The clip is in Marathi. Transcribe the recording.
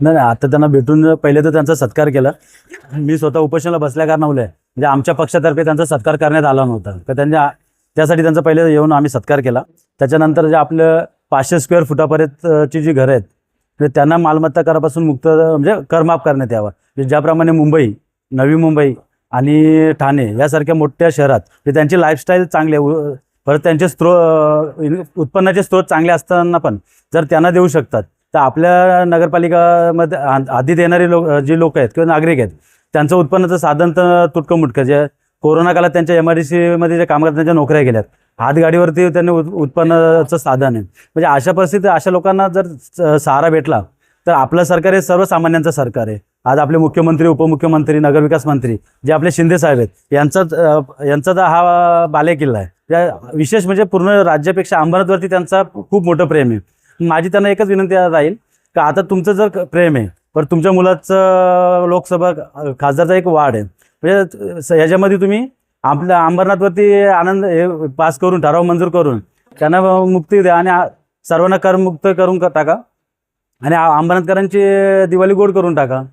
नाही नाही आता त्यांना भेटून पहिले तर त्यांचा सत्कार केला. मी स्वतः उपोषणाला बसल्या कारणामुळे. म्हणजे आमच्या पक्षातर्फे त्यांचा सत्कार करण्यात आला नव्हता. तर त्यांच्या त्यासाठी त्यांचा पहिले येऊन आम्ही सत्कार केला. त्याच्यानंतर जे आपलं पाचशे स्क्वेअर फुटापर्यंतची जी घरं आहेत ते त्यांना मालमत्ता करापासून मुक्त म्हणजे करमाफ करण्यात यावा. म्हणजे ज्याप्रमाणे मुंबई नवी मुंबई आणि ठाणे यासारख्या मोठ्या शहरात म्हणजे त्यांची लाईफस्टाईल चांगली आहे. परत त्यांचे स्त्रोत उत्पन्नाचे स्रोत चांगले असताना पण जर त्यांना देऊ शकतात तर आपल्या नगरपालिकामध्ये आधी आधीत येणारे लोक जे लोक आहेत किंवा नागरिक आहेत त्यांचं उत्पन्नाचं साधन तर तुटकं मुटकं जे कोरोना काळात त्यांच्या एम आर डी सीमध्ये जे कामगार त्यांच्या नोकऱ्या गेल्यात. हातगाडीवरती त्यांनी उत्पन्नाचं साधन आहे. म्हणजे अशा परिस्थितीत अशा लोकांना जर स- सहारा भेटला तर आपलं सरकार हे सर्वसामान्यांचं सरकार आहे. आज आपले मुख्यमंत्री उपमुख्यमंत्री नगरविकास मंत्री जे आपले शिंदे साहेब आहेत यांचा यांचा तर हा बालेकिल्ला आहे. या विशेष म्हणजे पूर्ण राज्यापेक्षा अंबरनाथवरती त्यांचा खूप मोठं प्रेम आहे. माझी त्यांना एकच विनंती राहील का आता तुमचं जर प्रेम आहे पण तुमच्या मुलाचं लोकसभा खासदारचा एक वाढ आहे. म्हणजे ह्याच्यामध्ये याच्यामध्ये तुम्ही आपल्या अंबरनाथवरती आनंद हे पास करून ठराव मंजूर करून त्यांना मुक्ती द्या आणि सर्वांना करमुक्त करून टाका. आणि अंबरनाथकरांची दिवाळी गोड करून टाका.